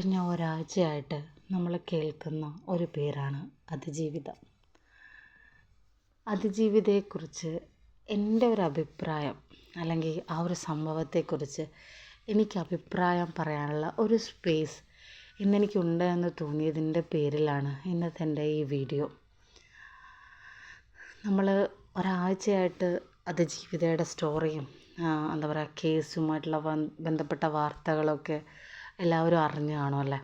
കഴിഞ്ഞ ഒരാഴ്ചയായിട്ട് നമ്മൾ കേൾക്കുന്ന ഒരു പേരാണ് അതിജീവിതം. അതിജീവിതയെക്കുറിച്ച് എന്റെ ഒരു അഭിപ്രായം അല്ലെങ്കിൽ ആ ഒരു സംഭവത്തെക്കുറിച്ച് എനിക്ക് അഭിപ്രായം പറയാനുള്ള ഒരു സ്പേസ് ഇന്നെനിക്കുണ്ട് എന്ന് തോന്നിയതിന്റെ പേരിലാണ് ഇന്നത്തെ എന്റെ ഈ വീഡിയോ നമ്മൾ ഒരാഴ്ചയായിട്ട് അതിജീവിതയുടെ സ്റ്റോറിയും എന്താ പറയുക കേസുമായിട്ടുള്ള ബന്ധപ്പെട്ട വാർത്തകളൊക്കെ എല്ലാവരും അറിഞ്ഞു കാണുമല്ലേ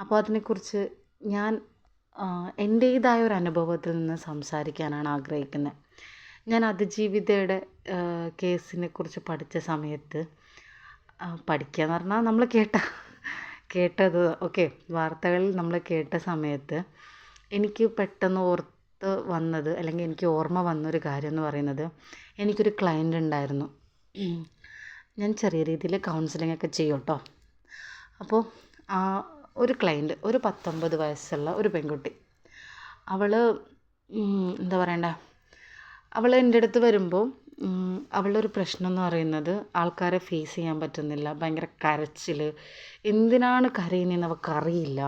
അപ്പോൾ അതിനെക്കുറിച്ച് ഞാൻ എന്റേതായ ഒരു അനുഭവത്തിൽ നിന്ന് സംസാരിക്കാനാണ് ആഗ്രഹിക്കുന്നത്. ഞാൻ അതിജീവിതയുടെ കേസിനെ കുറിച്ച് പഠിച്ച സമയത്ത് പഠിക്കുക എന്ന് പറഞ്ഞാൽ നമ്മൾ കേട്ട കേട്ടത് ഓക്കെ വാർത്തകളിൽ നമ്മൾ കേട്ട സമയത്ത് എനിക്ക് പെട്ടെന്ന് ഓർത്ത് വന്നത് അല്ലെങ്കിൽ എനിക്ക് ഓർമ്മ വന്നൊരു കാര്യം എന്ന് പറയുന്നത് എനിക്കൊരു ക്ലയന്റ് ഉണ്ടായിരുന്നു. ഞാൻ ചെറിയ രീതിയിൽ കൗൺസിലിംഗ് ഒക്കെ ചെയ്യും കേട്ടോ. അപ്പോൾ ആ ഒരു ക്ലയന്റ് ഒരു പത്തൊമ്പത് വയസ്സുള്ള ഒരു പെൺകുട്ടി. അവൾ എന്താ പറയണ്ട? അവൾ എന്റെ അടുത്ത് വരുമ്പോൾ അവളുടെ ഒരു പ്രശ്നം എന്ന് പറയുന്നത് ആൾക്കാരെ ഫേസ് ചെയ്യാൻ പറ്റുന്നില്ല ഭയങ്കര കരച്ചിൽ എന്തിനാണ് കരയുന്നതെന്ന് അവൾക്കറിയില്ല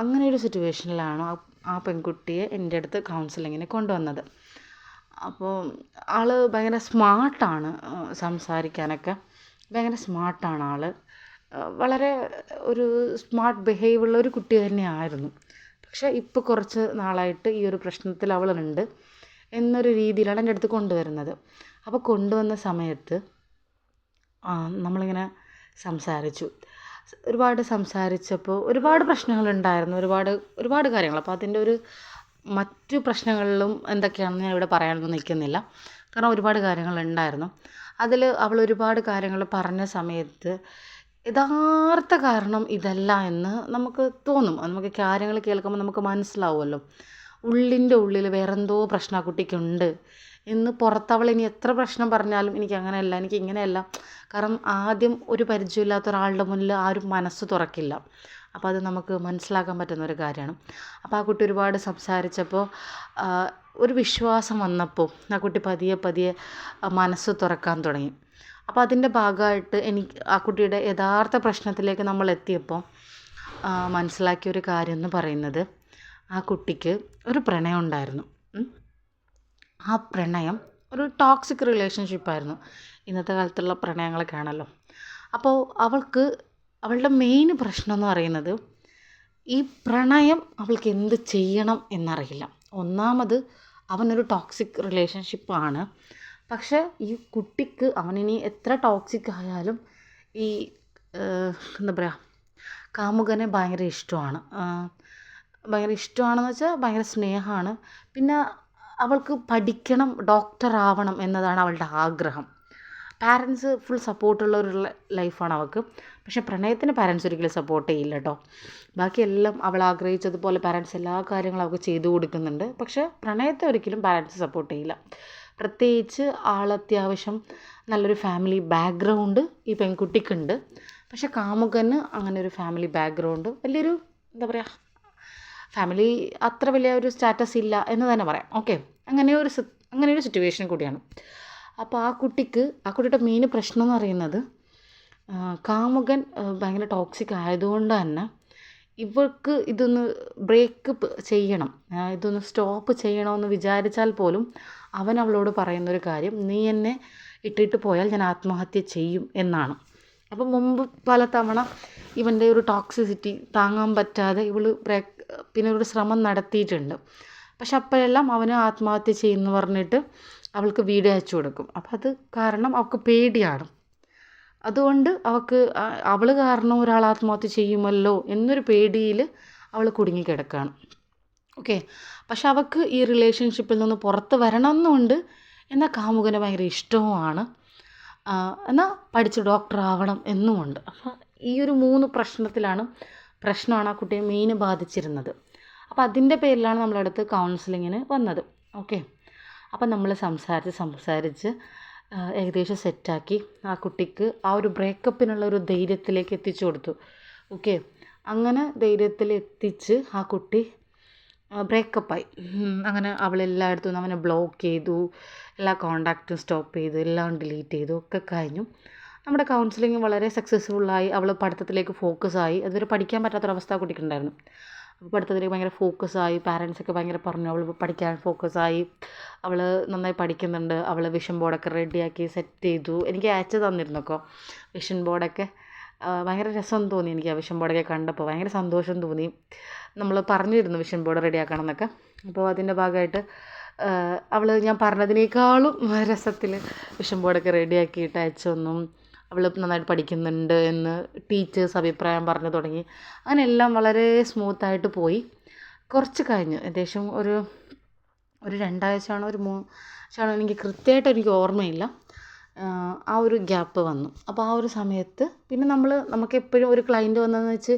അങ്ങനെ ഒരു സിറ്റുവേഷനിലാണ് ആ പെൺകുട്ടിയെ എന്റെ അടുത്ത് കൗൺസിലിങ്ങിന് കൊണ്ടുവന്നത്. അപ്പോൾ ആൾ ഭയങ്കര സ്മാർട്ടാണ് സംസാരിക്കാനൊക്കെ. ഭയങ്കര സ്മാർട്ടാണ് ആൾ വളരെ ഒരു സ്മാർട്ട് ബിഹേവ് ഉള്ള ഒരു കുട്ടി തന്നെയായിരുന്നു. പക്ഷേ ഇപ്പോൾ കുറച്ച് നാളായിട്ട് ഈ ഒരു പ്രശ്നത്തിൽ അവളുണ്ട് എന്നൊരു രീതിയിലാണ് എന്റെ അടുത്ത് കൊണ്ടുവരുന്നത്. അപ്പോൾ കൊണ്ടുവന്ന സമയത്ത് നമ്മളിങ്ങനെ സംസാരിച്ചു. ഒരുപാട് സംസാരിച്ചപ്പോൾ ഒരുപാട് പ്രശ്നങ്ങളുണ്ടായിരുന്നു. ഒരുപാട് ഒരുപാട് കാര്യങ്ങൾ. അപ്പോൾ അതിന്റെ ഒരു മറ്റു പ്രശ്നങ്ങളിലും എന്തൊക്കെയാണെന്ന് ഞാൻ ഇവിടെ പറയാനൊന്നും നിൽക്കുന്നില്ല. കാരണം ഒരുപാട് കാര്യങ്ങളുണ്ടായിരുന്നു. അതിൽ അവൾ ഒരുപാട് കാര്യങ്ങൾ പറഞ്ഞ സമയത്ത് യഥാർത്ഥ കാരണം ഇതല്ല എന്ന് നമുക്ക് തോന്നും. നമുക്ക് കാര്യങ്ങൾ കേൾക്കുമ്പോൾ നമുക്ക് മനസ്സിലാവുമല്ലോ. ഉള്ളിന്റെ ഉള്ളിൽ വേറെന്തോ പ്രശ്നം ആ കുട്ടിക്കുണ്ട് എന്ന് പുറത്തവൾ ഇനി എത്ര പ്രശ്നം പറഞ്ഞാലും എനിക്ക് അങ്ങനെയല്ല എനിക്ക് ഇങ്ങനെയല്ല. കാരണം ആദ്യം ഒരു പരിചയമില്ലാത്ത ഒരാളുടെ മുന്നിൽ ആരും മനസ്സ് തുറക്കില്ല. അപ്പോൾ അത് നമുക്ക് മനസ്സിലാക്കാൻ പറ്റുന്ന ഒരു കാര്യമാണ്. അപ്പോൾ ആ കുട്ടി ഒരുപാട് സംസാരിച്ചപ്പോൾ ഒരു വിശ്വാസം വന്നപ്പോൾ ആ കുട്ടി പതിയെ പതിയെ മനസ്സ് തുറക്കാൻ തുടങ്ങി. അപ്പോൾ അതിന്റെ ഭാഗമായിട്ട് എനിക്ക് ആ കുട്ടിയുടെ യഥാർത്ഥ പ്രശ്നത്തിലേക്ക് നമ്മൾ എത്തിയപ്പോൾ മനസ്സിലാക്കിയ ഒരു കാര്യം എന്ന് പറയുന്നത് ആ കുട്ടിക്ക് ഒരു പ്രണയം ഉണ്ടായിരുന്നു. ആ പ്രണയം ഒരു ടോക്സിക് റിലേഷൻഷിപ്പായിരുന്നു ഇന്നത്തെ കാലത്തുള്ള പ്രണയങ്ങളൊക്കെ ആണല്ലോ. അപ്പോൾ അവൾക്ക് അവളുടെ മെയിൻ പ്രശ്നം എന്ന് പറയുന്നത് ഈ പ്രണയം അവൾക്ക് എന്ത് ചെയ്യണം എന്നറിയില്ല. ഒന്നാമത് അവനൊരു ടോക്സിക് റിലേഷൻഷിപ്പാണ് പക്ഷേ ഈ കുട്ടിക്ക് അവനിനി എത്ര ടോക്സിക് ആയാലും ഈ എന്താ പറയുക കാമുകനെ ഭയങ്കര ഇഷ്ടമാണ്. ഭയങ്കര ഇഷ്ടമാണെന്ന് വെച്ചാൽ ഭയങ്കര സ്നേഹമാണ്. പിന്നെ അവൾക്ക് പഠിക്കണം ഡോക്ടർ ആവണം എന്നതാണ് അവളുടെ ആഗ്രഹം. പാരൻസ് ഫുൾ സപ്പോർട്ടുള്ള ഒരു ലൈഫാണ് അവൾക്ക്. പക്ഷേ പ്രണയത്തിന് പാരൻസ് ഒരിക്കലും സപ്പോർട്ട് ചെയ്യില്ല കേട്ടോ ബാക്കിയെല്ലാം അവൾ ആഗ്രഹിച്ചതുപോലെ പാരൻസ് എല്ലാ കാര്യങ്ങളും അവൾക്ക് ചെയ്തു കൊടുക്കുന്നുണ്ട്. പക്ഷേ പ്രണയത്തെ ഒരിക്കലും പാരൻസ് സപ്പോർട്ട് ചെയ്യില്ല. പ്രത്യേകിച്ച് ആൾ അത്യാവശ്യം നല്ലൊരു ഫാമിലി ബാക്ക്ഗ്രൗണ്ട് ഈ പെൺകുട്ടിക്കുണ്ട്. പക്ഷെ കാമുകന് അങ്ങനെ ഒരു ഫാമിലി ബാക്ക്ഗ്രൗണ്ട് വലിയൊരു എന്താ പറയുക ഫാമിലി അത്ര വലിയ ഒരു സ്റ്റാറ്റസ് ഇല്ല എന്ന് തന്നെ പറയാം. ഓക്കെ അങ്ങനെ ഒരു അങ്ങനെ ഒരു സിറ്റുവേഷൻ കൂടിയാണ്. അപ്പോൾ ആ കുട്ടിക്ക് ആ കുട്ടിയുടെ മെയിൻ പ്രശ്നം എന്ന് പറയുന്നത് കാമുകൻ ഭയങ്കര ടോക്സിക് ആയതുകൊണ്ട് തന്നെ ഇവൾക്ക് ഇതൊന്ന് ബ്രേക്കപ്പ് ചെയ്യണം. ഇതൊന്ന് സ്റ്റോപ്പ് ചെയ്യണമെന്ന് വിചാരിച്ചാൽ പോലും അവൻ അവളോട് പറയുന്നൊരു കാര്യം നീ എന്നെ ഇട്ടിട്ട് പോയാൽ ഞാൻ ആത്മഹത്യ ചെയ്യും എന്നാണ്. അപ്പം മുമ്പ് പല തവണ ഇവന്റെ ഒരു ടോക്സിസിറ്റി താങ്ങാൻ പറ്റാതെ ഇവൾ ബ്രേക്ക് പിന്നെ ഒരു ശ്രമം നടത്തിയിട്ടുണ്ട്. പക്ഷെ അപ്പോഴെല്ലാം അവന് ആത്മഹത്യ ചെയ്യുമെന്ന് പറഞ്ഞിട്ട് അവൾക്ക് വീഡിയോ അയച്ചു കൊടുക്കും. അപ്പം അത് കാരണം അവൾക്ക് പേടിയാണ്. അതുകൊണ്ട് അവൾക്ക് അവൾ കാരണം ഒരാൾ ആത്മഹത്യ ചെയ്യുമല്ലോ എന്നൊരു പേടിയിൽ അവൾ കുടുങ്ങിക്കിടക്കുകയാണ് ഓക്കെ? പക്ഷെ അവൾക്ക് ഈ റിലേഷൻഷിപ്പിൽ നിന്ന് പുറത്ത് വരണമെന്നുണ്ട്. എന്നാൽ കാമുകനെ ഭയങ്കര ഇഷ്ടവുമാണ്. എന്നാൽ പഠിച്ച് ഡോക്ടർ ആവണം എന്നുമുണ്ട്. അപ്പം ഈ ഒരു മൂന്ന് പ്രശ്നത്തിലാണ് പ്രശ്നമാണ് ആ കുട്ടിയെ മെയിൻ ബാധിച്ചിരുന്നത്. അപ്പോൾ അതിന്റെ പേരിലാണ് നമ്മളടുത്ത് കൗൺസിലിങ്ങിന് വന്നത്. ഓക്കെ? അപ്പം നമ്മൾ സംസാരിച്ച് സംസാരിച്ച് ഏകദേശം സെറ്റാക്കി ആ കുട്ടിക്ക് ആ ഒരു ബ്രേക്കപ്പിനുള്ള ഒരു ധൈര്യത്തിലേക്ക് എത്തിച്ചു കൊടുത്തു. ഓക്കെ? അങ്ങനെ ധൈര്യത്തിൽ എത്തിച്ച് ആ കുട്ടി ബ്രേക്കപ്പായി. അങ്ങനെ അവൾ എല്ലായിടത്തും അവനെ ബ്ലോക്ക് ചെയ്തു എല്ലാ കോണ്ടാക്റ്റും സ്റ്റോപ്പ് ചെയ്തു എല്ലാം ഡിലീറ്റ് ചെയ്തു ഒക്കെ കഴിഞ്ഞു. നമ്മുടെ കൗൺസിലിംഗ് വളരെ സക്സസ്ഫുള്ളായി അവൾ പഠിത്തത്തിലേക്ക് ഫോക്കസായി അതുവരെ പഠിക്കാൻ പറ്റാത്തൊരവസ്ഥ കുട്ടിക്കുണ്ടായിരുന്നു. അപ്പോൾ പഠിത്തത്തിലേക്ക് ഭയങ്കര ഫോക്കസ് ഫോക്കസായി പാരൻസൊക്കെ ഭയങ്കര പറഞ്ഞു അവൾ പഠിക്കാൻ ഫോക്കസ് ആയി അവൾ നന്നായി പഠിക്കുന്നുണ്ട് അവൾ വിഷൻ ബോർഡൊക്കെ റെഡിയാക്കി സെറ്റ് ചെയ്തു. എനിക്ക് അയച്ചു തന്നിരുന്നു ഒക്കെ വിഷൻ ബോർഡൊക്കെ ഭയങ്കര രസം തോന്നി എനിക്ക് ആ വിഷൻ ബോർഡൊക്കെ കണ്ടപ്പോൾ. ഭയങ്കര സന്തോഷം തോന്നി. നമ്മൾ പറഞ്ഞിരുന്നു വിഷൻ ബോർഡ് റെഡിയാക്കണം എന്നൊക്കെ. അപ്പോൾ അതിന്റെ ഭാഗമായിട്ട് അവൾ ഞാൻ പറഞ്ഞതിനേക്കാളും രസത്തിൽ വിഷൻ ബോർഡൊക്കെ റെഡിയാക്കിയിട്ട് അയച്ചു തന്നു. അവൾ നന്നായിട്ട് പഠിക്കുന്നുണ്ട് എന്ന് ടീച്ചേഴ്സ് അഭിപ്രായം പറഞ്ഞു തുടങ്ങി. അങ്ങനെ എല്ലാം വളരെ സ്മൂത്തായിട്ട് പോയി. കുറച്ച് കഴിഞ്ഞ്. ഏകദേശം ഒരു ഒരു രണ്ടാഴ്ചയാണോ ഒരു മൂന്ന് എനിക്ക് കൃത്യമായിട്ട് എനിക്ക് ഓർമ്മയില്ല. ആ ഒരു ഗ്യാപ്പ് വന്നു. അപ്പോൾ ആ ഒരു സമയത്ത് പിന്നെ നമ്മൾ നമുക്ക് എപ്പോഴും ഒരു ക്ലയന്റ് വന്നതെന്ന് വെച്ച്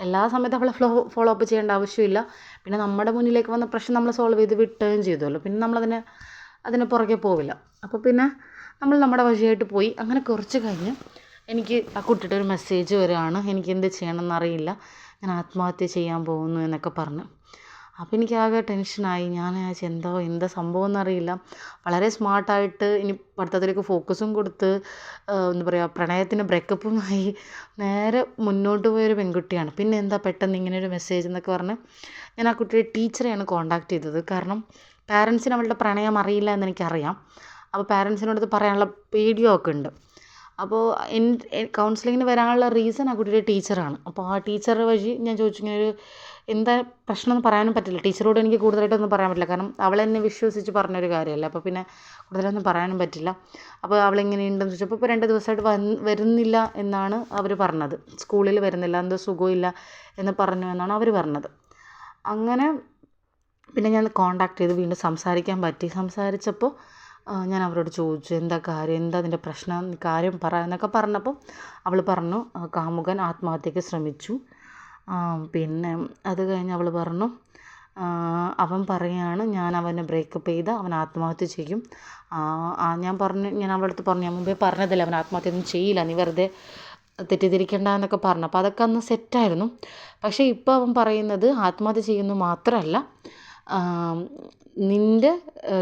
എല്ലാ സമയത്തും അവളെ ഫ്ലോ ഫോളോ അപ്പ് ചെയ്യേണ്ട ആവശ്യമില്ല. പിന്നെ നമ്മുടെ മുന്നിലേക്ക് വന്ന പ്രശ്നം നമ്മൾ സോൾവ് ചെയ്ത് വിട്ടുകയും ചെയ്തല്ലോ പിന്നെ നമ്മളതിനെ അതിന് പുറകെ പോവില്ല. അപ്പോൾ പിന്നെ നമ്മൾ നമ്മുടെ വഴിയായിട്ട് പോയി. അങ്ങനെ കുറച്ച് കഴിഞ്ഞ് എനിക്ക് ആ കുട്ടിയുടെ ഒരു മെസ്സേജ് വരികയാണ്. എനിക്ക് എന്ത് ചെയ്യണമെന്നറിയില്ല ഞാൻ ആത്മഹത്യ ചെയ്യാൻ പോകുന്നു എന്നൊക്കെ പറഞ്ഞ്. അപ്പോൾ എനിക്ക് ആകെ ടെൻഷനായി ഞാൻ എന്തോ എന്താ സംഭവം എന്നറിയില്ല വളരെ സ്മാർട്ടായിട്ട് ഇനി പഠിത്തത്തിലേക്ക് ഫോക്കസും കൊടുത്ത് എന്താ പറയുക പ്രണയത്തിന് ബ്രേക്കപ്പുമായി നേരെ മുന്നോട്ട് പോയൊരു പെൺകുട്ടിയാണ്. പിന്നെ എന്താ പെട്ടെന്ന് ഇങ്ങനെ ഒരു മെസ്സേജ് എന്നൊക്കെ പറഞ്ഞ് ഞാൻ ആ കുട്ടിയുടെ ടീച്ചറെയാണ് കോൺടാക്ട് ചെയ്തത്. കാരണം പാരൻസിന് അവളുടെ പ്രണയം അറിയില്ല എന്ന് എനിക്കറിയാം. അപ്പോൾ പാരൻസിനോട് ഇത് പറയാനുള്ള പേടിയും ഒക്കെ ഉണ്ട് അപ്പോൾ എൻ കൗൺസിലിങ്ങിന് വരാനുള്ള റീസൺ ആ കുട്ടിയുടെ ടീച്ചറാണ്. അപ്പോൾ ആ ടീച്ചർ വഴി ഞാൻ ചോദിച്ചു ഇങ്ങനെ ഒരു എന്താ പ്രശ്നം പറയാനും പറ്റില്ല. ടീച്ചറോട് എനിക്ക് കൂടുതലായിട്ടൊന്നും പറയാൻ പറ്റില്ല. കാരണം അവൾ എന്നെ വിശ്വസിച്ച് പറഞ്ഞൊരു കാര്യമല്ല. അപ്പോൾ പിന്നെ കൂടുതലൊന്നും പറയാനും പറ്റില്ല. അപ്പോൾ അവൾ എങ്ങനെയുണ്ടെന്ന് ചോദിച്ചപ്പോൾ ഇപ്പോൾ രണ്ട് ദിവസമായിട്ട് വന്ന് വരുന്നില്ല എന്നാണ് അവർ പറഞ്ഞത്. സ്കൂളിൽ വരുന്നില്ല എന്തോ സുഖമില്ല എന്ന് പറഞ്ഞു എന്നാണ് അവർ പറഞ്ഞത്. അങ്ങനെ പിന്നെ ഞാൻ കോണ്ടാക്ട് ചെയ്ത് വീണ്ടും സംസാരിക്കാൻ പറ്റി. സംസാരിച്ചപ്പോൾ ഞാൻ അവരോട് ചോദിച്ചു എന്താ കാര്യം? എന്താ അതിന്റെ പ്രശ്നം? കാര്യം പറ എന്നൊക്കെ പറഞ്ഞപ്പം അവൾ പറഞ്ഞു കാമുകൻ ആത്മഹത്യക്ക് ശ്രമിച്ചു. പിന്നെ അത് കഴിഞ്ഞ് അവൾ പറഞ്ഞു അവൻ പറയുകയാണ് ഞാൻ അവനെ ബ്രേക്കപ്പ് ചെയ്ത് അവൻ ആത്മഹത്യ ചെയ്യും. ഞാൻ പറഞ്ഞു ഞാൻ അവളുടെ അടുത്ത് പറഞ്ഞു ഞാൻ മുമ്പേ പറഞ്ഞതല്ലേ അവൻ ആത്മഹത്യ ഒന്നും ചെയ്യില്ല നീ വെറുതെ തെറ്റിദ്ധരിക്കേണ്ട എന്നൊക്കെ പറഞ്ഞു. അപ്പോൾ അതൊക്കെ അന്ന് സെറ്റായിരുന്നു പക്ഷേ ഇപ്പോൾ അവൻ പറയുന്നത് ആത്മഹത്യ ചെയ്യുന്നു മാത്രമല്ല നിന്റെ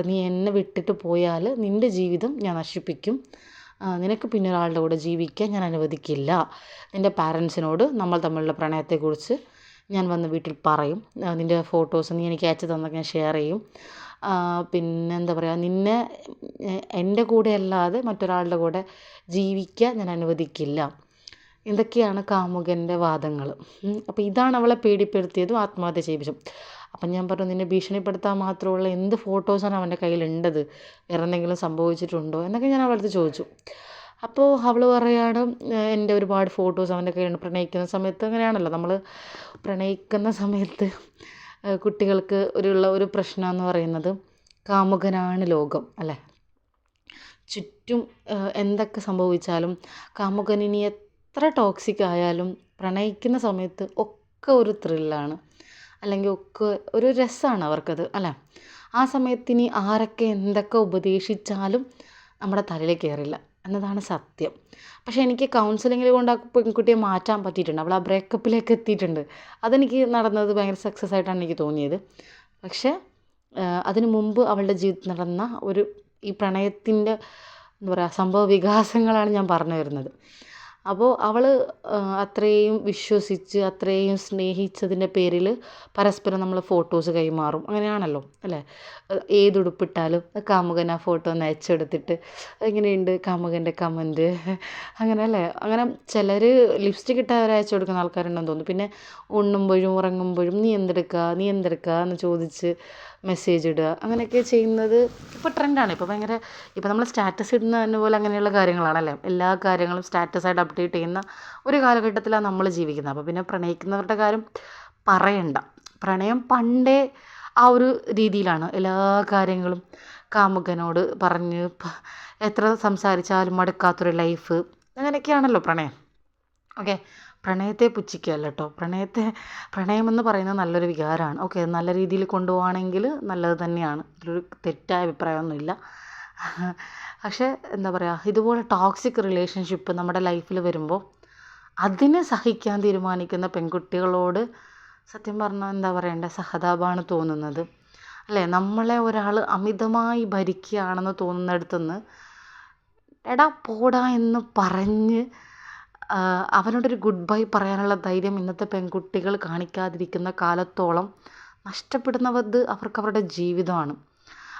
നീ എന്നെ വിട്ടിട്ട് പോയാൽ നിന്റെ ജീവിതം ഞാൻ നശിപ്പിക്കും. നിനക്ക് പിന്നെ ഒരാളുടെ കൂടെ ജീവിക്കാൻ ഞാൻ അനുവദിക്കില്ല. നിന്റെ പാരൻസിനോട് നമ്മൾ തമ്മിലുള്ള പ്രണയത്തെക്കുറിച്ച് ഞാൻ വന്ന് വീട്ടിൽ പറയും. നിന്റെ ഫോട്ടോസ് നീ എനിക്ക് അയച്ചു തന്നൊക്കെ ഞാൻ ഷെയർ ചെയ്യും. പിന്നെ എന്താ പറയുക നിന്നെ എന്റെ കൂടെ അല്ലാതെ മറ്റൊരാളുടെ കൂടെ ജീവിക്കാൻ ഞാൻ അനുവദിക്കില്ല. എന്തൊക്കെയാണ് കാമുകന്റെ വാദങ്ങൾ അപ്പോൾ ഇതാണ് അവളെ പേടിപ്പെടുത്തിയതും ആത്മഹത്യ ചെയ്യിപ്പിച്ചതും. അപ്പം ഞാൻ പറഞ്ഞു നിന്നെ ഭീഷണിപ്പെടുത്താൻ മാത്രമുള്ള എന്ത് ഫോട്ടോസാണ് അവന്റെ കയ്യിലുണ്ടത്? വേറെ എന്തെങ്കിലും സംഭവിച്ചിട്ടുണ്ടോ? എന്നൊക്കെ ഞാൻ അവളടുത്ത് ചോദിച്ചു. അപ്പോൾ അവൾ പറയുകയാണ് എന്റെ ഒരുപാട് ഫോട്ടോസ് അവന്റെ കയ്യിലുണ്ട്. പ്രണയിക്കുന്ന സമയത്ത് അങ്ങനെയാണല്ലോ. നമ്മൾ പ്രണയിക്കുന്ന സമയത്ത് കുട്ടികൾക്ക് ഒരു ഉള്ള ഒരു പ്രശ്നം എന്ന് പറയുന്നത് കാമുകനാണ് ലോകം അല്ലേ? ചുറ്റും എന്തൊക്കെ സംഭവിച്ചാലും കാമുകനിനി എത്ര ടോക്സിക് ആയാലും പ്രണയിക്കുന്ന സമയത്ത് ഒക്കെ ഒരു ത്രില്ലാണ് അല്ലെങ്കിൽ ഒക്കെ ഒരു രസമാണ് അവർക്കത് അല്ലേ? ആ സമയത്ത് ഇനി ആരൊക്കെ എന്തൊക്കെ ഉപദേശിച്ചാലും നമ്മുടെ തലയിൽ കയറില്ല. എന്നതാണ് സത്യം. പക്ഷേ എനിക്ക് കൗൺസിലിങ്ങിൽ കൊണ്ട് ആ പെൺകുട്ടിയെ മാറ്റാൻ പറ്റിയിട്ടുണ്ട്. അവൾ ആ ബ്രേക്കപ്പിലേക്ക് എത്തിയിട്ടുണ്ട്. അതെനിക്ക് നടന്നത് ഭയങ്കര സക്സസ് ആയിട്ടാണ് എനിക്ക് തോന്നിയത്. പക്ഷേ അതിനു മുമ്പ് അവളുടെ ജീവിതത്തിൽ നടന്ന ഒരു ഈ പ്രണയത്തിന്റെ എന്താ പറയുക സംഭവ വികാസങ്ങളാണ് ഞാൻ പറഞ്ഞു വരുന്നത്. അപ്പോൾ അവൾ അത്രയും വിശ്വസിച്ച് അത്രയും സ്നേഹിച്ചതിന്റെ പേരിൽ പരസ്പരം നമ്മൾ ഫോട്ടോസ് കൈമാറും. അങ്ങനെയാണല്ലോ അല്ലേ? ഏത് ഉടുപ്പിട്ടാലും കാമുകൻ ആ ഫോട്ടോ ഒന്ന് അയച്ചെടുത്തിട്ട് എങ്ങനെയുണ്ട് കാമുകന്റെ കമന്റ് അങ്ങനെ അല്ലേ? അങ്ങനെ ചിലർ ലിപ്സ്റ്റിക് ഇട്ട് അവർ അയച്ചു കൊടുക്കുന്ന ആൾക്കാരുണ്ടെന്ന് തോന്നുന്നു. പിന്നെ ഉണ്ണുമ്പോഴും ഉറങ്ങുമ്പോഴും നീ എന്തെടുക്കുക നീ എന്തെടുക്കുക എന്ന് ചോദിച്ച് മെസ്സേജ് ഇടുക. അങ്ങനെയൊക്കെ ചെയ്യുന്നത് ഇപ്പോൾ ട്രെൻഡാണ് ഇപ്പോൾ ഭയങ്കര ഇപ്പോൾ നമ്മൾ സ്റ്റാറ്റസ് ഇടുന്ന പോലെ അങ്ങനെയുള്ള കാര്യങ്ങളാണല്ലേ? എല്ലാ കാര്യങ്ങളും സ്റ്റാറ്റസായിട്ട് അപ്ഡേറ്റ് ചെയ്യുന്ന ഒരു കാലഘട്ടത്തിലാണ് നമ്മൾ ജീവിക്കുന്നത്. അപ്പോൾ പിന്നെ പ്രണയിക്കുന്നവരുടെ കാര്യം പറയണ്ട. പ്രണയം പണ്ടേ ആ ഒരു രീതിയിലാണ്. എല്ലാ കാര്യങ്ങളും കാമുകനോട് പറഞ്ഞ് എത്ര സംസാരിച്ചാലും മടുക്കാത്തൊരു ലൈഫ് അങ്ങനെയൊക്കെയാണല്ലോ പ്രണയം. ഓക്കെ പ്രണയത്തെ പുച്ഛിക്കുകയല്ല കേട്ടോ. പ്രണയത്തെ പ്രണയമെന്ന് പറയുന്നത് നല്ലൊരു വികാരമാണ്. ഓക്കെ നല്ല രീതിയിൽ കൊണ്ടുപോവുകയാണെങ്കിൽ നല്ലത് തന്നെയാണ്. അതിലൊരു തെറ്റായ അഭിപ്രായമൊന്നുമില്ല. പക്ഷേ എന്താ പറയുക ഇതുപോലെ ടോക്സിക് റിലേഷൻഷിപ്പ് നമ്മുടെ ലൈഫിൽ വരുമ്പോൾ അതിനെ സഹിക്കാൻ തീരുമാനിക്കുന്ന പെൺകുട്ടികളോട് സത്യം പറഞ്ഞാൽ എന്താ പറയണ്ടേ സഹതാപമാണ് തോന്നുന്നത്. അല്ലേ? നമ്മളെ ഒരാൾ അമിതമായി ഭരിക്കുകയാണെന്ന് തോന്നുന്നിടത്തുനിന്ന് എടാ പോടാ എന്ന് പറഞ്ഞ് അവനോടൊരു ഗുഡ് ബൈ പറയാനുള്ള ധൈര്യം ഇന്നത്തെ പെൺകുട്ടികൾ കാണിക്കാതിരിക്കുന്ന കാലത്തോളം നഷ്ടപ്പെടുന്നത് അവർക്ക് അവരുടെ ജീവിതമാണ്.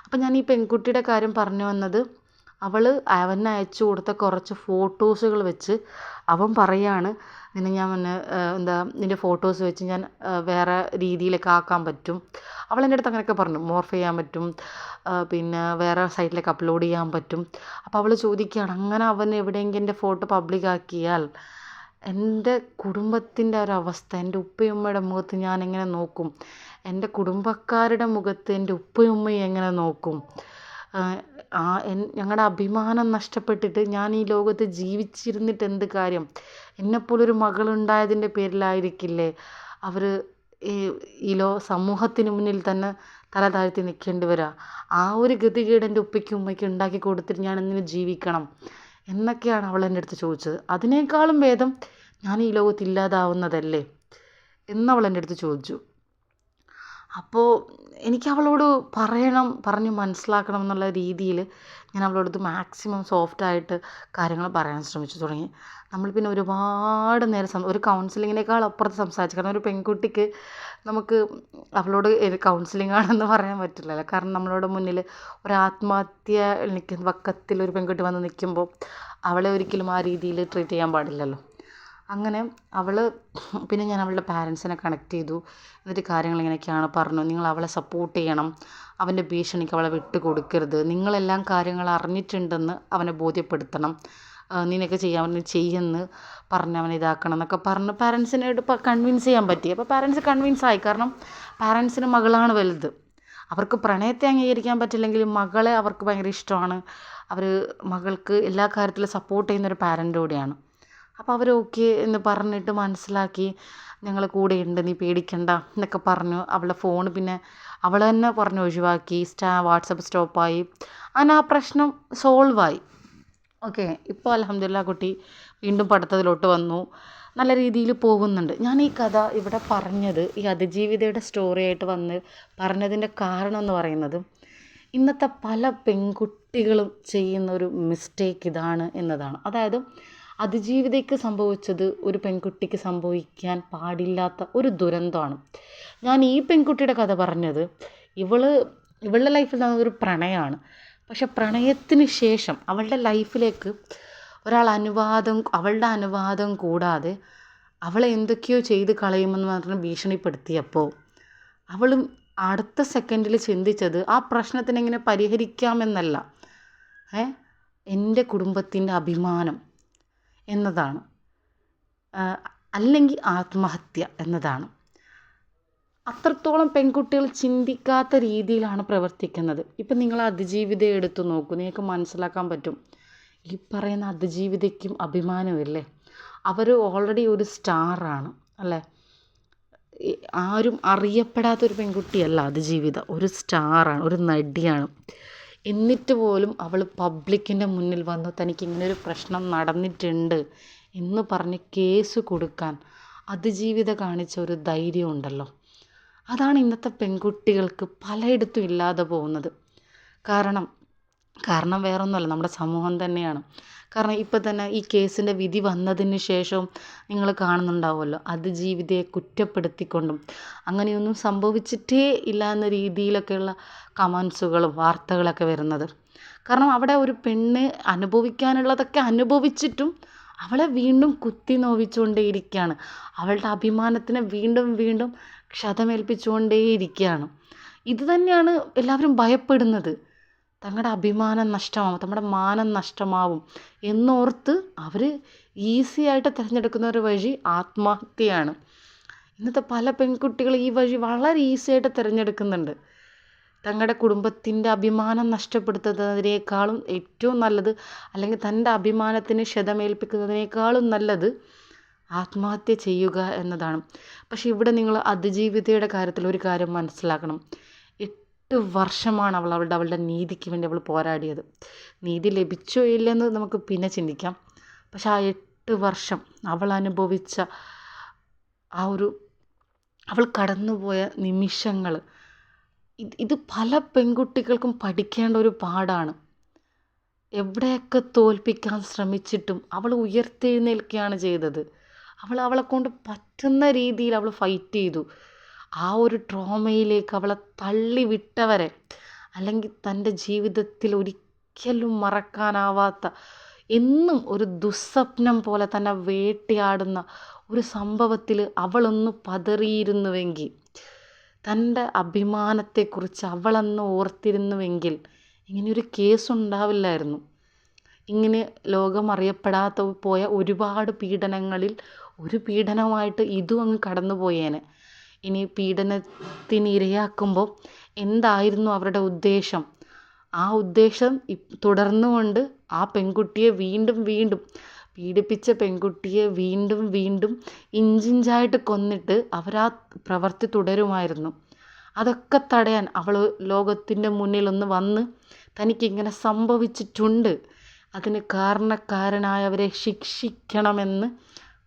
അപ്പം ഞാൻ ഈ പെൺകുട്ടിയുടെ കാര്യം പറഞ്ഞു വന്നത് അവൾ അവന് അയച്ചു കൊടുത്ത കുറച്ച് ഫോട്ടോസുകൾ വെച്ച് അവൻ പറയാണ് നിന്നെ ഞാൻ പിന്നെ എന്താ നിന്റെ ഫോട്ടോസ് വെച്ച് ഞാൻ വേറെ രീതിയിലൊക്കെ ആക്കാൻ പറ്റും. അവൾ എന്റെ അടുത്ത് അങ്ങനെയൊക്കെ പറഞ്ഞു. മോർഫ് ചെയ്യാൻ പറ്റും. പിന്നെ വേറെ സൈറ്റിലേക്ക് അപ്ലോഡ് ചെയ്യാൻ പറ്റും. അപ്പോൾ അവൾ ചോദിക്കുകയാണ് അങ്ങനെ അവൻ എവിടെയെങ്കിലും എന്റെ ഫോട്ടോ പബ്ലിക് ആക്കിയാൽ എന്റെ കുടുംബത്തിന്റെ ഒരവസ്ഥ എന്റെ ഉപ്പയും ഉമ്മയുടെ മുഖത്ത് ഞാൻ എങ്ങനെ നോക്കും? എന്റെ കുടുംബക്കാരുടെ മുഖത്ത് എന്റെ ഉപ്പയും ഉമ്മയും എങ്ങനെ നോക്കും? ആ ഞങ്ങളുടെ അഭിമാനം നഷ്ടപ്പെട്ടിട്ട് ഞാൻ ഈ ലോകത്ത് ജീവിച്ചിരുന്നിട്ട് എന്ത് കാര്യം? എന്നെപ്പോലൊരു മകളുണ്ടായതിന്റെ പേരിലായിരിക്കില്ലേ? അവർ ഈ ഈ ലോ സമൂഹത്തിന് മുന്നിൽ തന്നെ തല താഴ്ത്തി നിൽക്കേണ്ടി വരിക ആ ഒരു ഗതികേട് എന്റെ ഉപ്പയ്ക്കും ഉമ്മയ്ക്കും ഉണ്ടാക്കി കൊടുത്തിട്ട് ഞാൻ എന്തിനു ജീവിക്കണം? എന്നൊക്കെയാണ് അവൾ എന്റെ അടുത്ത് ചോദിച്ചത്. അതിനേക്കാളും ഭേദം ഞാൻ ഈ ലോകത്ത് ഇല്ലാതാവുന്നതല്ലേ? എന്നവൾ എന്റെ അടുത്ത് ചോദിച്ചു. അപ്പോൾ എനിക്ക് അവളോട് പറയണം പറഞ്ഞ് മനസ്സിലാക്കണം എന്നുള്ള രീതിയിൽ ഞാൻ അവളോട് മാക്സിമം സോഫ്റ്റായിട്ട് കാര്യങ്ങൾ പറയാൻ ശ്രമിച്ചു തുടങ്ങി. നമ്മൾ പിന്നെ ഒരുപാട് നേരം ഒരു കൗൺസിലിങ്ങിനേക്കാൾ അപ്പുറത്ത് സംസാരിച്ചു. കാരണം ഒരു പെൺകുട്ടിക്ക് നമുക്ക് അവളോട് കൗൺസിലിംഗ് ആണെന്ന് പറയാൻ പറ്റില്ലല്ലോ. കാരണം നമ്മളോട് മുന്നിൽ ഒരു ആത്മഹത്യ നിൽക്കുന്ന പക്കത്തിൽ ഒരു പെൺകുട്ടി വന്ന് നിൽക്കുമ്പോൾ അവളെ ഒരിക്കലും ആ രീതിയിൽ ട്രീറ്റ് ചെയ്യാൻ പാടില്ലല്ലോ. അങ്ങനെ അവൾ പിന്നെ ഞാൻ അവളുടെ പാരൻസിനെ കണക്ട് ചെയ്തു. എന്നിട്ട് കാര്യങ്ങൾ ഇങ്ങനെയൊക്കെയാണ് പറഞ്ഞു. നിങ്ങൾ അവളെ സപ്പോർട്ട് ചെയ്യണം. അവന്റെ ഭീഷണിക്ക് അവളെ വിട്ട് കൊടുക്കരുത്. നിങ്ങളെല്ലാം കാര്യങ്ങൾ അറിഞ്ഞിട്ടുണ്ടെന്ന് അവനെ ബോധ്യപ്പെടുത്തണം. നിനക്ക് ചെയ്യാൻ ചെയ്യുമെന്ന് പറഞ്ഞ് അവനെ ഇതാക്കണം എന്നൊക്കെ പറഞ്ഞ്. പാരൻസിനെ കൺവിൻസ് ചെയ്യാൻ പറ്റി. അപ്പോൾ പാരൻസ് കൺവിൻസ് ആയി. കാരണം പാരൻസിന് മകളാണ് വലുത്. അവർക്ക് പ്രണയത്തെ അംഗീകരിക്കാൻ പറ്റില്ലെങ്കിലും മകളെ അവർക്ക് ഭയങ്കര ഇഷ്ടമാണ്. അവർ മകൾക്ക് എല്ലാ കാര്യത്തിലും സപ്പോർട്ട് ചെയ്യുന്നൊരു പാരന്റ് കൂടിയാണ്. അപ്പോൾ അവർ ഓക്കെ എന്ന് പറഞ്ഞിട്ട് മനസ്സിലാക്കി ഞങ്ങൾ കൂടെയുണ്ട് നീ പേടിക്കണ്ട എന്നൊക്കെ പറഞ്ഞു. അവളുടെ ഫോൺ പിന്നെ അവൾ തന്നെ പറഞ്ഞ് ഒഴിവാക്കി. സ്റ്റാ വാട്സപ്പ് സ്റ്റോപ്പായി. അങ്ങനെ ആ പ്രശ്നം സോൾവായി. ഓക്കെ ഇപ്പോൾ അലഹമ്മദില്ല കുട്ടി വീണ്ടും പഠിത്തത്തിലോട്ട് വന്നു. നല്ല രീതിയിൽ പോകുന്നുണ്ട്. ഞാൻ ഈ കഥ ഇവിടെ പറഞ്ഞത് ഈ അതിജീവിതയുടെ സ്റ്റോറിയായിട്ട് വന്ന് പറഞ്ഞതിന്റെ കാരണം എന്ന് പറയുന്നത് ഇന്നത്തെ പല പെൺകുട്ടികളും ചെയ്യുന്ന ഒരു മിസ്റ്റേക്ക് ഇതാണ് എന്നതാണ്. അതായത് അതിജീവിതയ്ക്ക് സംഭവിച്ചത് ഒരു പെൺകുട്ടിക്ക് സംഭവിക്കാൻ പാടില്ലാത്ത ഒരു ദുരന്തമാണ്. ഞാൻ ഈ പെൺകുട്ടിയുടെ കഥ പറഞ്ഞത് ഇവൾ ഇവളുടെ ലൈഫിൽ നടന്നൊരു പ്രണയമാണ്. പക്ഷെ പ്രണയത്തിന് ശേഷം അവളുടെ ലൈഫിലേക്ക് ഒരാൾ അനുവാദം അവളുടെ അനുവാദം കൂടാതെ അവളെ എന്തൊക്കെയോ ചെയ്ത് കളയുമെന്ന് പറഞ്ഞ് ഭീഷണിപ്പെടുത്തിയപ്പോൾ അവളും അടുത്ത സെക്കൻഡിൽ ചിന്തിച്ചത് ആ പ്രശ്നത്തിനെങ്ങനെ പരിഹരിക്കാമെന്നല്ല. ഏ? എന്റെ കുടുംബത്തിന്റെ അഭിമാനം. എന്നതാണ്. അല്ലെങ്കിൽ ആത്മഹത്യ എന്നതാണ്. അത്രത്തോളം പെൺകുട്ടികൾ ചിന്തിക്കാത്ത രീതിയിലാണ് പ്രവർത്തിക്കുന്നത്. ഇപ്പം നിങ്ങൾ അതിജീവിതം എടുത്തു നോക്കൂ. നിങ്ങൾക്ക് മനസ്സിലാക്കാൻ പറ്റും. ഈ പറയുന്ന അതിജീവിതയ്ക്കും അഭിമാനമില്ലേ? അവർ ഓൾറെഡി ഒരു സ്റ്റാറാണ് അല്ലേ? ആരും അറിയപ്പെടാത്തൊരു പെൺകുട്ടിയല്ല അതിജീവിത. ഒരു സ്റ്റാറാണ് ഒരു നടിയാണ്. എന്നിട്ട് പോലും അവൾ പബ്ലിക്കിന്റെ മുന്നിൽ വന്ന് തനിക്ക് ഇങ്ങനൊരു പ്രശ്നം നടന്നിട്ടുണ്ട് എന്ന് പറഞ്ഞ് കേസ് കൊടുക്കാൻ അതിജീവിത കാണിച്ച ഒരു ധൈര്യം ഉണ്ടല്ലോ. അതാണ് ഇന്നത്തെ പെൺകുട്ടികൾക്ക് പലയിടത്തും ഇല്ലാതെ പോകുന്നത്. കാരണം കാരണം വേറൊന്നുമല്ല. നമ്മുടെ സമൂഹം തന്നെയാണ്. കാരണം ഇപ്പം തന്നെ ഈ കേസിന്റെ വിധി വന്നതിന് ശേഷവും നിങ്ങൾ കാണുന്നുണ്ടാവുമല്ലോ. അതിജീവിതയെ കുറ്റപ്പെടുത്തിക്കൊണ്ടും അങ്ങനെയൊന്നും സംഭവിച്ചിട്ടേ ഇല്ല എന്ന രീതിയിലൊക്കെയുള്ള കമൻസുകളും വാർത്തകളൊക്കെ വരുന്നത്. കാരണം അവിടെ ഒരു പെണ്ണ് അനുഭവിക്കാനുള്ളതൊക്കെ അനുഭവിച്ചിട്ടും അവളെ വീണ്ടും കുത്തി നോവിച്ചുകൊണ്ടേയിരിക്കുകയാണ്. അവളുടെ അഭിമാനത്തിനെ വീണ്ടും വീണ്ടും ക്ഷതമേൽപ്പിച്ചുകൊണ്ടേയിരിക്കുകയാണ്. ഇത് തന്നെയാണ് എല്ലാവരും ഭയപ്പെടുന്നത്. തങ്ങളുടെ അഭിമാനം നഷ്ടമാവും നമ്മുടെ മാനം നഷ്ടമാവും എന്നോർത്ത് അവർ ഈസി ആയിട്ട് തിരഞ്ഞെടുക്കുന്ന ഒരു വഴി ആത്മഹത്യയാണ്. ഇന്നത്തെ പല പെൺകുട്ടികൾ ഈ വഴി വളരെ ഈസി ആയിട്ട് തിരഞ്ഞെടുക്കുന്നുണ്ട്. തങ്ങളുടെ കുടുംബത്തിന്റെ അഭിമാനം നഷ്ടപ്പെടുത്തുന്നതിനേക്കാളും ഏറ്റവും നല്ലത് അല്ലെങ്കിൽ തന്റെ അഭിമാനത്തിന് ക്ഷതമേൽപ്പിക്കുന്നതിനേക്കാളും നല്ലത് ആത്മഹത്യ ചെയ്യുക എന്നതാണ്. പക്ഷെ ഇവിടെ നിങ്ങൾ അതിജീവിതയുടെ കാര്യത്തിൽ ഒരു കാര്യം മനസ്സിലാക്കണം. എട്ട് വർഷമാണ് അവൾ അവളുടെ അവളുടെ നീതിക്ക് വേണ്ടി അവൾ പോരാടിയത്. നീതി ലഭിച്ചോ ഇല്ലെന്ന് നമുക്ക് പിന്നെ ചിന്തിക്കാം. പക്ഷെ ആ എട്ട് വർഷം അവൾ അനുഭവിച്ച ആ ഒരു അവൾ കടന്നുപോയ നിമിഷങ്ങൾ ഇത് പല പെൺകുട്ടികൾക്കും പഠിക്കേണ്ട ഒരു പാടാണ് എവിടെയൊക്കെ തോൽപ്പിക്കാൻ ശ്രമിച്ചിട്ടും അവൾ ഉയർത്തെഴുന്നേൽക്കുകയാണ് ചെയ്തത്. അവൾ അവളെക്കൊണ്ട് പറ്റുന്ന രീതിയിൽ അവൾ ഫൈറ്റ് ചെയ്തു. ആ ഒരു ട്രോമയിലേക്ക് അവളെ തള്ളി വിട്ടവരെ അല്ലെങ്കിൽ തന്റെ ജീവിതത്തിൽ ഒരിക്കലും മറക്കാനാവാത്ത എന്നും ഒരു ദുസ്വപ്നം പോലെ തന്നെ വേട്ടയാടുന്ന ഒരു സംഭവത്തിൽ അവളൊന്ന് പതറിയിരുന്നുവെങ്കിൽ തന്റെ അഭിമാനത്തെക്കുറിച്ച് അവളന്ന് ഓർത്തിരുന്നുവെങ്കിൽ ഇങ്ങനെയൊരു കേസ് ഉണ്ടാവില്ലായിരുന്നു ഇങ്ങനെ ലോകം അറിയപ്പെടാത്ത പോയ ഒരുപാട് പീഡനങ്ങളിൽ ഒരു പീഡനമായിട്ട് ഇതും അങ്ങ് കടന്നു പോയേനെ ഇനി പീഡനത്തിന് ഇരയാക്കുമ്പോൾ എന്തായിരുന്നു അവരുടെ ഉദ്ദേശം? ആ ഉദ്ദേശം തുടർന്നുകൊണ്ട് ആ പെൺകുട്ടിയെ വീണ്ടും വീണ്ടും പീഡിപ്പിച്ച പെൺകുട്ടിയെ വീണ്ടും വീണ്ടും ഇഞ്ചിഞ്ചായിട്ട് കൊന്നിട്ട് അവർ ആ പ്രവൃത്തി തുടരുമായിരുന്നു. അതൊക്കെ തടയാൻ അവൾ ലോകത്തിന്റെ മുന്നിലൊന്ന് വന്ന് തനിക്കിങ്ങനെ സംഭവിച്ചിട്ടുണ്ട്. അതിന് കാരണക്കാരനായവരെ ശിക്ഷിക്കണമെന്ന്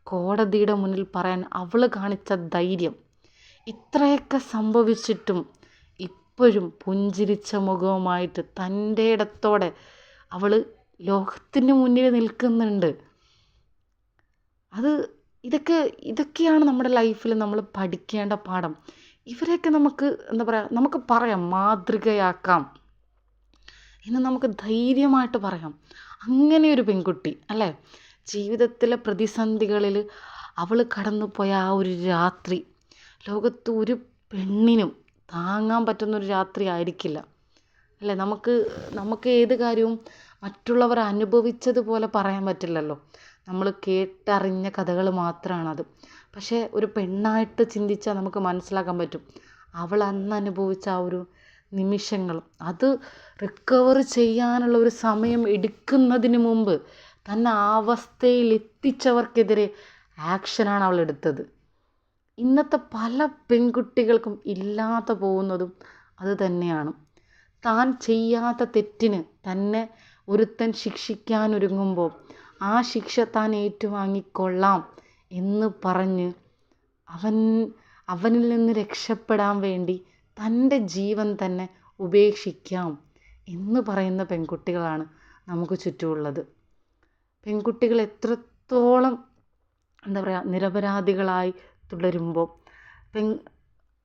കോടതിയുടെ മുന്നിൽ പറയാൻ അവൾ കാണിച്ച ധൈര്യം ഇത്രയൊക്കെ സംഭവിച്ചിട്ടും ഇപ്പോഴും പുഞ്ചിരിച്ച മുഖവുമായിട്ട് തന്റെ ഇടത്തോടെ അവൾ ലോകത്തിന് മുന്നിൽ നിൽക്കുന്നുണ്ട്. അത് ഇതൊക്കെ ഇതൊക്കെയാണ് നമ്മുടെ ലൈഫിൽ നമ്മൾ പഠിക്കേണ്ട പാഠം. ഇവരെയൊക്കെ നമുക്ക് എന്താ പറയുക നമുക്ക് പറയാം മാതൃകയാക്കാം എന്ന് നമുക്ക് ധൈര്യമായിട്ട് പറയാം. അങ്ങനെ ഒരു പെൺകുട്ടി അല്ലേ? ജീവിതത്തിലെ പ്രതിസന്ധികളിൽ അവൾ കടന്നുപോയ ആ ഒരു രാത്രി ലോകത്ത് ഒരു പെണ്ണിനും താങ്ങാൻ പറ്റുന്ന ഒരു രാത്രി ആയിരിക്കില്ല. അല്ലേ? നമുക്ക് നമുക്ക് ഏത് കാര്യവും മറ്റുള്ളവർ അനുഭവിച്ചതുപോലെ പറയാൻ പറ്റില്ലല്ലോ. നമ്മൾ കേട്ടറിഞ്ഞ കഥകൾ മാത്രമാണത് പക്ഷേ ഒരു പെണ്ണായിട്ട് ചിന്തിച്ചാൽ നമുക്ക് മനസ്സിലാക്കാൻ പറ്റും. അവൾ അന്ന് അനുഭവിച്ച ആ ഒരു നിമിഷങ്ങൾ. അത് റിക്കവർ ചെയ്യാനുള്ള ഒരു സമയം എടുക്കുന്നതിന് മുമ്പ് തന്നെ ആ അവസ്ഥയിൽ എത്തിച്ചവർക്കെതിരെ ആക്ഷനാണ് അവൾ എടുത്തത്. ഇന്നത്തെ പല പെൺകുട്ടികൾക്കും ഇല്ലാത്ത പോകുന്നതും അത് തന്നെയാണ്. താൻ ചെയ്യാത്ത തെറ്റിന് തന്നെ ഒരുത്തൻ ശിക്ഷിക്കാനൊരുങ്ങുമ്പോൾ ആ ശിക്ഷ താൻ ഏറ്റുവാങ്ങിക്കൊള്ളാം എന്ന് പറഞ്ഞ് അവൻ അവനിൽ നിന്ന് രക്ഷപ്പെടാൻ വേണ്ടി തന്റെ ജീവൻ തന്നെ ഉപേക്ഷിക്കാം എന്ന് പറയുന്ന പെൺകുട്ടികളാണ് നമുക്ക് ചുറ്റുമുള്ളത്. പെൺകുട്ടികൾ എത്രത്തോളം എന്താ പറയുക നിരപരാധികളായി തുടരുമ്പോൾ പെൺ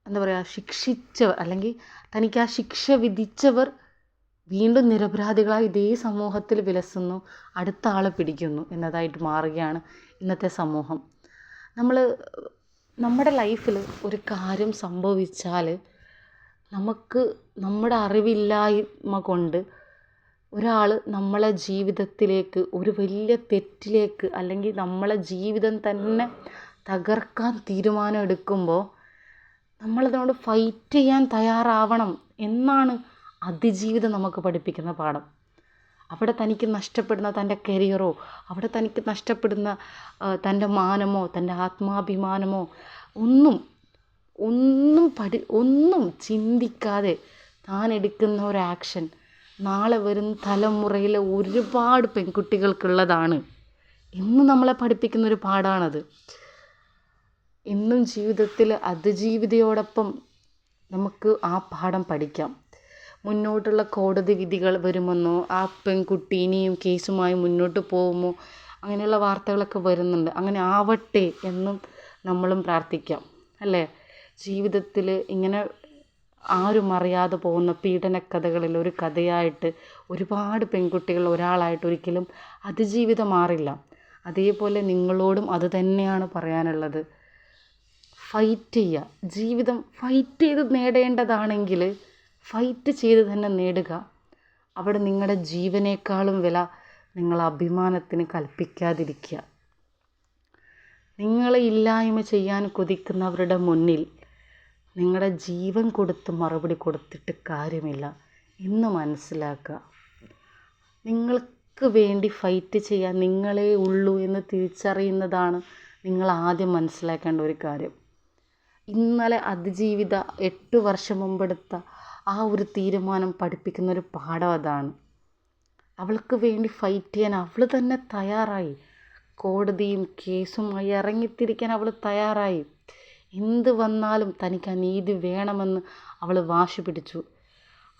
എന്താ പറയുക ശിക്ഷിച്ചവർ അല്ലെങ്കിൽ തനിക്ക് ആ ശിക്ഷ വിധിച്ചവർ വീണ്ടും നിരപരാധികളായി ഇതേ സമൂഹത്തിൽ വിലസുന്നു അടുത്ത ആളെ പിടിക്കുന്നു എന്നതായിട്ട് മാറുകയാണ് ഇന്നത്തെ സമൂഹം. നമ്മൾ നമ്മുടെ ലൈഫിൽ ഒരു കാര്യം സംഭവിച്ചാൽ നമുക്ക് നമ്മുടെ അറിവില്ലായ്മ കൊണ്ട് ഒരാൾ നമ്മളെ ജീവിതത്തിലേക്ക് ഒരു വലിയ തെറ്റിലേക്ക് അല്ലെങ്കിൽ നമ്മളെ ജീവിതം തന്നെ തകർക്കാൻ തീരുമാനം എടുക്കുമ്പോൾ നമ്മളതിനോട് ഫൈറ്റ് ചെയ്യാൻ തയ്യാറാവണം എന്നാണ് അതിജീവിതം നമുക്ക് പഠിപ്പിക്കുന്ന പാഠം. അവിടെ തനിക്ക് നഷ്ടപ്പെടുന്ന തന്റെ കരിയറോ അവിടെ തനിക്ക് നഷ്ടപ്പെടുന്ന തന്റെ മാനമോ തന്റെ ആത്മാഭിമാനമോ ഒന്നും ഒന്നും പഠി ഒന്നും ചിന്തിക്കാതെ താൻ എടുക്കുന്ന ഒരു ആക്ഷൻ നാളെ വരും തലമുറയിലെ ഒരുപാട് പെൺകുട്ടികൾക്കുള്ളതാണ് എന്ന് നമ്മളെ പഠിപ്പിക്കുന്ന ഒരു പാഠാണത്. എന്നും ജീവിതത്തിൽ അതിജീവിതയോടൊപ്പം നമുക്ക് ആ പാഠം പഠിക്കാം. മുന്നോട്ടുള്ള കോടതി വിധികൾ വരുമെന്നോ ആ പെൺകുട്ടി ഇനിയും കേസുമായി മുന്നോട്ട് പോകുമോ അങ്ങനെയുള്ള വാർത്തകളൊക്കെ വരുന്നുണ്ട്. അങ്ങനെ ആവട്ടെ എന്നും നമ്മളും പ്രാർത്ഥിക്കാം അല്ലേ? ജീവിതത്തിൽ ഇങ്ങനെ ആരും അറിയാതെ പോകുന്ന പീഡനക്കഥകളിൽ ഒരു കഥയായിട്ട് ഒരുപാട് പെൺകുട്ടികൾ ഒരാളായിട്ട് ഒരിക്കലും അതിജീവിതം മാറില്ല. അതേപോലെ നിങ്ങളോടും അത് തന്നെയാണ് പറയാനുള്ളത്. ഫൈറ്റ് ചെയ്യുക. ജീവിതം ഫൈറ്റ് ചെയ്ത് നേടേണ്ടതാണെങ്കിൽ ഫൈറ്റ് ചെയ്ത് തന്നെ നേടുക. അവിടെ നിങ്ങളുടെ ജീവനേക്കാളും വില നിങ്ങൾ അഭിമാനത്തിന് കൽപ്പിക്കാതിരിക്കുക. നിങ്ങളെ ഇല്ലായ്മ ചെയ്യാൻ കൊതിക്കുന്നവരുടെ മുന്നിൽ നിങ്ങളുടെ ജീവൻ കൊടുത്ത് മറുപടി കൊടുത്തിട്ട് കാര്യമില്ല. എന്ന് മനസ്സിലാക്കുക. നിങ്ങൾക്ക് വേണ്ടി ഫൈറ്റ് ചെയ്യാൻ നിങ്ങളേ ഉള്ളൂ എന്ന് തിരിച്ചറിയുന്നതാണ് നിങ്ങൾ ആദ്യം മനസ്സിലാക്കേണ്ട ഒരു കാര്യം. ഇന്നലെ അതിജീവിത എട്ട് വർഷം മുമ്പെടുത്ത ആ ഒരു തീരുമാനം പഠിപ്പിക്കുന്ന ഒരു പാഠം അതാണ്. അവൾക്ക് വേണ്ടി ഫൈറ്റ് ചെയ്യാൻ അവൾ തന്നെ തയ്യാറായി. കോടതിയും കേസുമായി ഇറങ്ങിത്തിരിക്കാൻ അവൾ തയ്യാറായി. എന്ത് വന്നാലും തനിക്ക് ആ നീതി വേണമെന്ന് അവൾ വാശി പിടിച്ചു.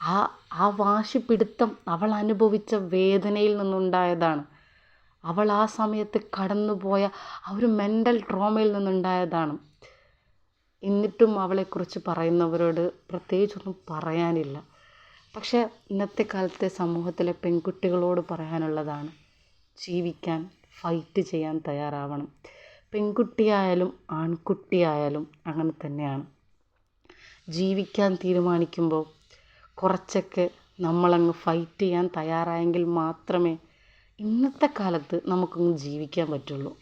ആ ആ വാശിപ്പിടുത്തം അവൾ അനുഭവിച്ച വേദനയിൽ നിന്നുണ്ടായതാണ്. അവൾ ആ സമയത്ത് കടന്നുപോയ ആ ഒരു മെന്റൽ ട്രോമയിൽ നിന്നുണ്ടായതാണ്. എന്നിട്ടും അവളെക്കുറിച്ച് പറയുന്നവരോട് പ്രത്യേകിച്ചൊന്നും പറയാനില്ല. പക്ഷേ ഇന്നത്തെ കാലത്തെ സമൂഹത്തിലെ പെൺകുട്ടികളോട് പറയാനുള്ളതാണ് ജീവിക്കാൻ ഫൈറ്റ് ചെയ്യാൻ തയ്യാറാവണം. പെൺകുട്ടിയായാലും ആൺകുട്ടിയായാലും അങ്ങനെ തന്നെയാണ്. ജീവിക്കാൻ തീരുമാനിക്കുമ്പോൾ കുറച്ചൊക്കെ നമ്മളങ്ങ് ഫൈറ്റ് ചെയ്യാൻ തയ്യാറായെങ്കിൽ മാത്രമേ ഇന്നത്തെ കാലത്ത് നമുക്കങ്ങ് ജീവിക്കാൻ പറ്റുള്ളൂ.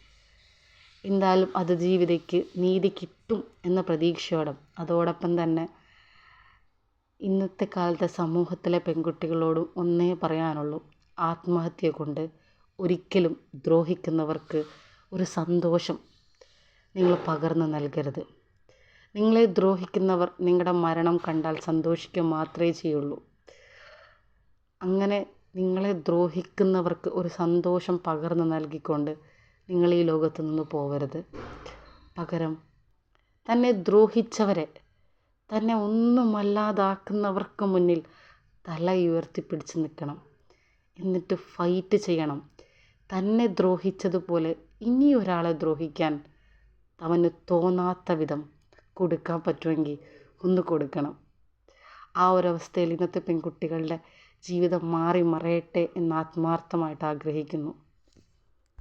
എന്തായാലും അത് ജീവിതയ്ക്ക് നീതി കിട്ടും എന്ന പ്രതീക്ഷയോടെ. അതോടൊപ്പം തന്നെ ഇന്നത്തെ കാലത്തെ സമൂഹത്തിലെ പെൺകുട്ടികളോടും ഒന്നേ പറയാനുള്ളൂ. ആത്മഹത്യ കൊണ്ട് ഒരിക്കലും ദ്രോഹിക്കുന്നവർക്ക് ഒരു സന്തോഷം നിങ്ങൾ പകർന്നു നൽകരുത്. നിങ്ങളെ ദ്രോഹിക്കുന്നവർ നിങ്ങളുടെ മരണം കണ്ടാൽ സന്തോഷിക്കുക മാത്രമേ ചെയ്യുള്ളൂ. അങ്ങനെ നിങ്ങളെ ദ്രോഹിക്കുന്നവർക്ക് ഒരു സന്തോഷം പകർന്നു നൽകിക്കൊണ്ട് നിങ്ങൾ ഈ ലോകത്ത് നിന്ന് പോകരുത്. പകരം തന്നെ ദ്രോഹിച്ചവരെ തന്നെ ഒന്നുമല്ലാതാക്കുന്നവർക്ക് മുന്നിൽ തല ഉയർത്തിപ്പിടിച്ച് നിൽക്കണം. എന്നിട്ട് ഫൈറ്റ് ചെയ്യണം. തന്നെ ദ്രോഹിച്ചതുപോലെ ഇനി ഒരാളെ ദ്രോഹിക്കാൻ അവന് തോന്നാത്ത വിധം കൊടുക്കാൻ പറ്റുമെങ്കിൽ ഒന്ന് കൊടുക്കണം. ആ ഒരവസ്ഥയിൽ ഇന്നത്തെ പെൺകുട്ടികളുടെ ജീവിതം മാറി മറയട്ടെ എന്ന് ആത്മാർത്ഥമായിട്ട് ആഗ്രഹിക്കുന്നു.